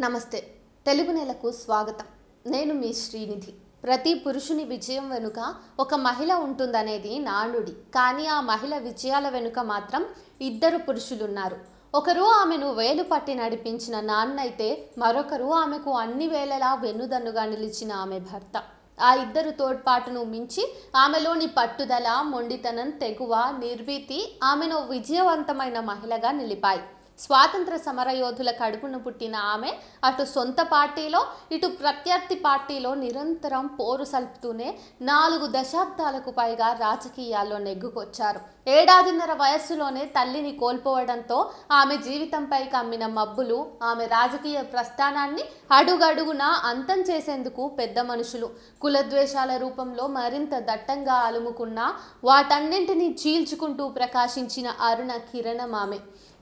నమస్తే. తెలుగు నెలకు స్వాగతం. నేను మీ శ్రీనిధి. ప్రతి పురుషుని విజయం వెనుక ఒక మహిళ ఉంటుందనేది నానుడి. కానీ ఆ మహిళ విజయాల వెనుక మాత్రం ఇద్దరు పురుషులున్నారు. ఒకరు ఆమెను వేలు పట్టి నడిపించిన నాన్నైతే మరొకరు ఆమెకు అన్ని వేళలా వెన్నుదన్నుగా నిలిచిన ఆమె భర్త. ఆ ఇద్దరు తోడ్పాటును మించి ఆమెలోని పట్టుదల మొండితనం తెగువ నిర్భీతి ఆమెను విజయవంతమైన మహిళగా నిలిపాయి. స్వాతంత్ర సమరయోధుల కడుపున పుట్టిన ఆమె అటు సొంత పార్టీలో ఇటు ప్రత్యర్థి పార్టీలో నిరంతరం పోరు సల్పుతూనే నాలుగు దశాబ్దాలకు పైగా రాజకీయాల్లో నెగ్గుకొచ్చారు. ఏడాదిన్నర వయస్సులోనే తల్లిని కోల్పోవడంతో ఆమె జీవితంపై కమ్మిన మబ్బులు ఆమె రాజకీయ ప్రస్థానాన్ని అడుగడుగునా అంతం చేసేందుకు పెద్ద మనుషులు. కులద్వేషాల రూపంలో మరింత దట్టంగా అలుముకున్న వాటన్నింటినీ చీల్చుకుంటూ ప్రకాశించిన అరుణ కిరణం ఆమె.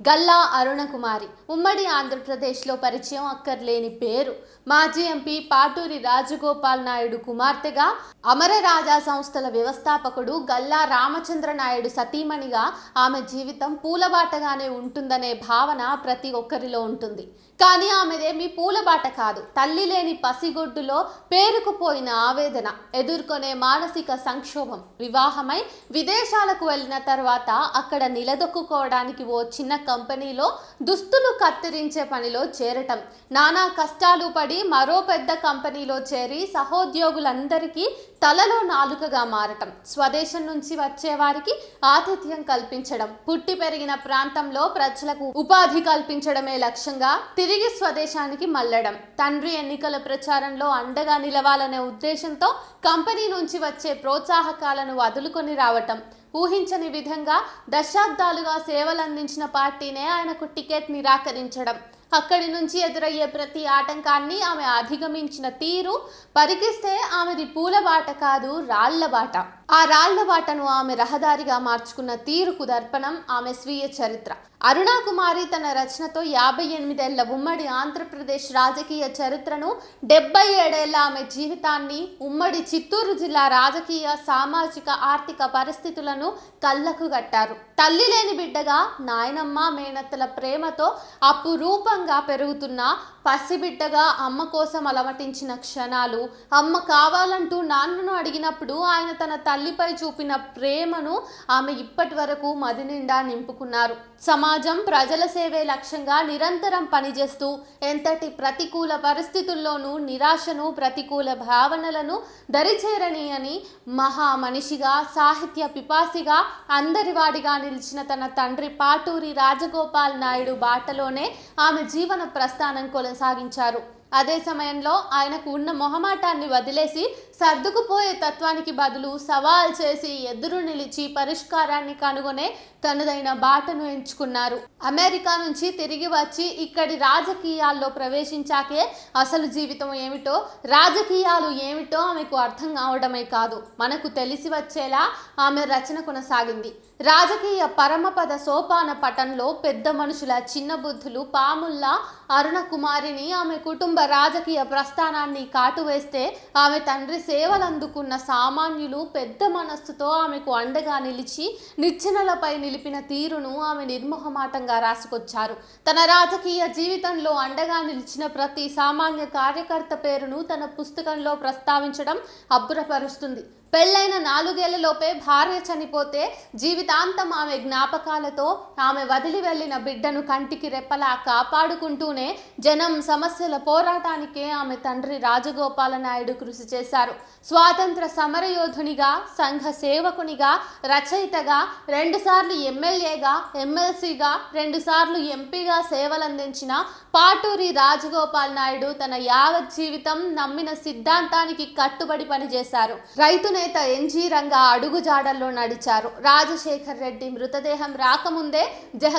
గల్లా అరుణకుమారి ఉమ్మడి ఆంధ్రప్రదేశ్లో పరిచయం అక్కర్లేని పేరు. మాజీ ఎంపీ పాటూరి రాజగోపాల్ నాయుడు కుమార్తెగా అమరరాజా సంస్థల వ్యవస్థాపకుడు గల్లా రామచంద్ర నాయుడు సతీ సతీమణిగా ఆమె జీవితం పూలబాటగానే ఉంటుందనే భావన ప్రతి ఒక్కరిలో ఉంటుంది. కానీ ఆమెదేమి పూలబాట కాదు. తల్లి లేని పసిగొడ్డులో పేరుకుపోయిన ఆవేదన ఎదుర్కొనే మానసిక సంక్షోభం వివాహమై విదేశాలకు వెళ్ళిన తర్వాత అక్కడ నిలదొక్కుకోవడానికి ఓ చిన్న కంపెనీలో దుస్తులు కత్తిరించే పనిలో చేరటం నానా కష్టాలు పడి మరో పెద్ద కంపెనీలో చేరి సహోద్యోగులందరికీ తలలో నాలుకగా మారటం స్వదేశం నుంచి వచ్చేవారికి ఆతిథ్యం కల్పించడం పుట్టి పెరిగిన ప్రాంతంలో ప్రజలకు ఉపాధి కల్పించడమే లక్ష్యంగా తిరిగి స్వదేశానికి మళ్ళడం. తండ్రి ఎన్నికల ప్రచారంలో అండగా నిలవాలనే ఉద్దేశంతో కంపెనీ నుంచి వచ్చే ప్రోత్సాహకాలను వదులుకొని రావటం ఊహించని విధంగా దశాబ్దాలుగా సేవలందించిన పార్టీనే ఆయనకు టికెట్ నిరాకరించడం. అక్కడి నుంచి ఎదురయ్యే ప్రతి ఆటంకాన్ని ఆమె అధిగమించిన తీరు పరికిస్తే ఆమెది పూల బాట కాదు రాళ్ళ బాట. ఆ రాళ్ళ బాటను ఆమె రహదారిగా మార్చుకున్న తీరుకు దర్పణం ఆమె స్వీయ చరిత్ర. అరుణాకుమారి తన రచనతో యాభై ఎనిమిదేళ్ళ ఉమ్మడి ఆంధ్రప్రదేశ్ రాజకీయ చరిత్రను డెబ్బై ఏడేళ్ళ ఆమె జీవితాన్ని ఉమ్మడి చిత్తూరు జిల్లా రాజకీయ సామాజిక ఆర్థిక పరిస్థితులను కళ్ళకు గట్టారు తల్లి లేని బిడ్డగా నాయనమ్మ మేనత్తల ప్రేమతో అపురూపంగా పెరుగుతున్న పసిబిడ్డగా అమ్మ కోసం అలమటించిన క్షణాలు అమ్మ కావాలంటూ నాన్నను అడిగినప్పుడు ఆయన తన తల్లిపై చూపిన ప్రేమను ఆమె ఇప్పటి వరకు మది నిండా నింపుకున్నారు. సమాజం ప్రజల సేవే లక్ష్యంగా నిరంతరం పనిచేస్తూ ఎంతటి ప్రతికూల పరిస్థితుల్లోనూ నిరాశను ప్రతికూల భావనలను దరిచేరని అని మహా మనిషిగా సాహిత్య పిపాసిగా అందరివాడిగా నిలిచిన తన తండ్రి పాటూరి రాజగోపాల్ నాయుడు బాటలోనే ఆమె జీవన ప్రస్థానం కొనసాగించారు. అదే సమయంలో ఆయనకు ఉన్న మొహమాటాన్ని వదిలేసి సర్దుకుపోయే తత్వానికి బదులు సవాల్ చేసి ఎదురు నిలిచి పరిష్కారాన్ని కనుగొనే తనదైన బాటను ఎంచుకున్నారు. అమెరికా నుంచి తిరిగి వచ్చి ఇక్కడి రాజకీయాల్లో ప్రవేశించాకే అసలు జీవితం ఏమిటో రాజకీయాలు ఏమిటో ఆమెకు అర్థం కావడమే కాదు. మనకు తెలిసి వచ్చేలా ఆమె రచన కొనసాగింది. రాజకీయ పరమపద సోపాన పటంలో పెద్ద మనుషుల చిన్న బుద్ధులు పాముల్లా అరుణ కుమారిని ఆమె కుటుంబ రాజకీయ ప్రస్థానాన్ని కాటువేస్తే ఆమె తండ్రి సేవలందుకున్న సామాన్యులు పెద్ద మనస్సుతో ఆమెకు అండగా నిలిచి నిచ్చెనలపై నిలిపిన తీరును ఆమె నిర్మోహమాటంగా రాసుకొచ్చారు. తన రాజకీయ జీవితంలో అండగా నిలిచిన ప్రతి సామాన్య కార్యకర్త పేరును తన పుస్తకంలో ప్రస్తావించడం అబ్బురపరుస్తుంది. పెళ్ళైన నాలుగేళ్ళలోపే భార్య చనిపోతే జీవితాంతం ఆమె జ్ఞాపకాలతో ఆమె వదిలి వెళ్ళిన బిడ్డను కంటికి రెప్పలా కాపాడుకుంటూనే జనం సమస్యల పోరాటానికే ఆమె తండ్రి రాజగోపాల నాయుడు కృషి చేశారు. స్వాతంత్ర సమరయోధునిగా సంఘ సేవకునిగా రచయితగా రెండుసార్లు ఎమ్మెల్యేగా ఎమ్మెల్సీగా రెండుసార్లు ఎంపీగా సేవలందించిన పాటూరి రాజగోపాల్ నాయుడు తన యావత్ జీవితం నమ్మిన సిద్ధాంతానికి కట్టుబడి పనిచేశారు. రైతు నేత ఎన్జీ రంగా అడుగుజాడల్లో నడిచారు. రాజశేఖర్ రెడ్డి మృతదేహం రాకముందే జహ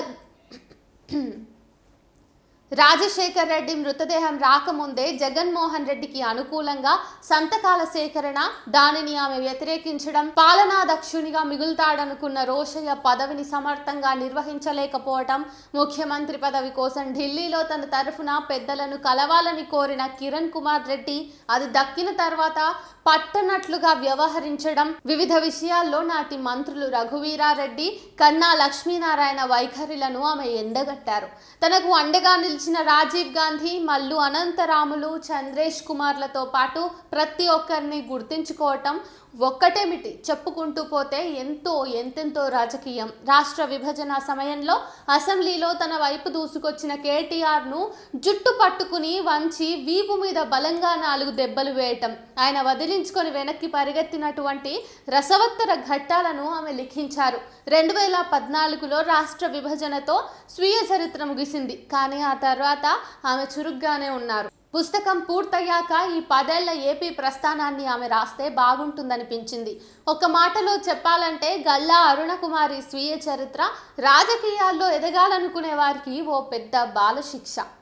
రాజశేఖర్ రెడ్డి మృతదేహం రాకముందే జగన్మోహన్ రెడ్డికి అనుకూలంగా సంతకాల సేకరణ దానిని ఆమె వ్యతిరేకించడం పాలనాదక్షునిగా మిగులుతాడనుకున్న రోషయ్య పదవిని సమర్థంగా నిర్వహించలేకపోవటం ముఖ్యమంత్రి పదవి కోసం ఢిల్లీలో తన తరఫున పెద్దలను కలవాలని కోరిన కిరణ్ కుమార్ రెడ్డి అది దక్కిన తర్వాత పట్టనట్లుగా వ్యవహరించడం వివిధ విషయాల్లో నాటి మంత్రులు రఘువీరారెడ్డి కన్నా లక్ష్మీనారాయణ వైఖరిలను ఆమె ఎండగట్టారు. తనకు అండగా మరణించిన రాజీవ్ గాంధీ మల్లు అనంతరాములు చంద్రేష్ కుమార్లతో పాటు ప్రతి ఒక్కరిని గుర్తించుకోవటం ఒక్కటేమిటి చెప్పుకుంటూ పోతే ఎంతో ఎంతెంతో రాజకీయం. రాష్ట్ర విభజన సమయంలో అసెంబ్లీలో తన వైపు దూసుకొచ్చిన కేటీఆర్ను జుట్టు పట్టుకుని వంచి వీపు మీద బలంగా నాలుగు దెబ్బలు వేయటం ఆయన వదిలించుకొని వెనక్కి పరిగెత్తినటువంటి రసవత్తర ఘట్టాలను ఆమె లిఖించారు. రెండు వేల పద్నాలుగులో రాష్ట్ర విభజనతో స్వీయ చరిత్ర ముగిసింది. కానీ ఆ తర్వాత ఆమె చురుగ్గానే ఉన్నారు. పుస్తకం పూర్తయ్యాక ఈ పదేళ్ళ ఏపీ ప్రస్థానాన్ని ఆమె రాస్తే బాగుంటుందనిపించింది. ఒక మాటలో చెప్పాలంటే గల్లా అరుణకుమారి స్వీయ చరిత్ర రాజకీయాల్లో ఎదగాలనుకునే వారికి ఓ పెద్ద బాలశిక్ష.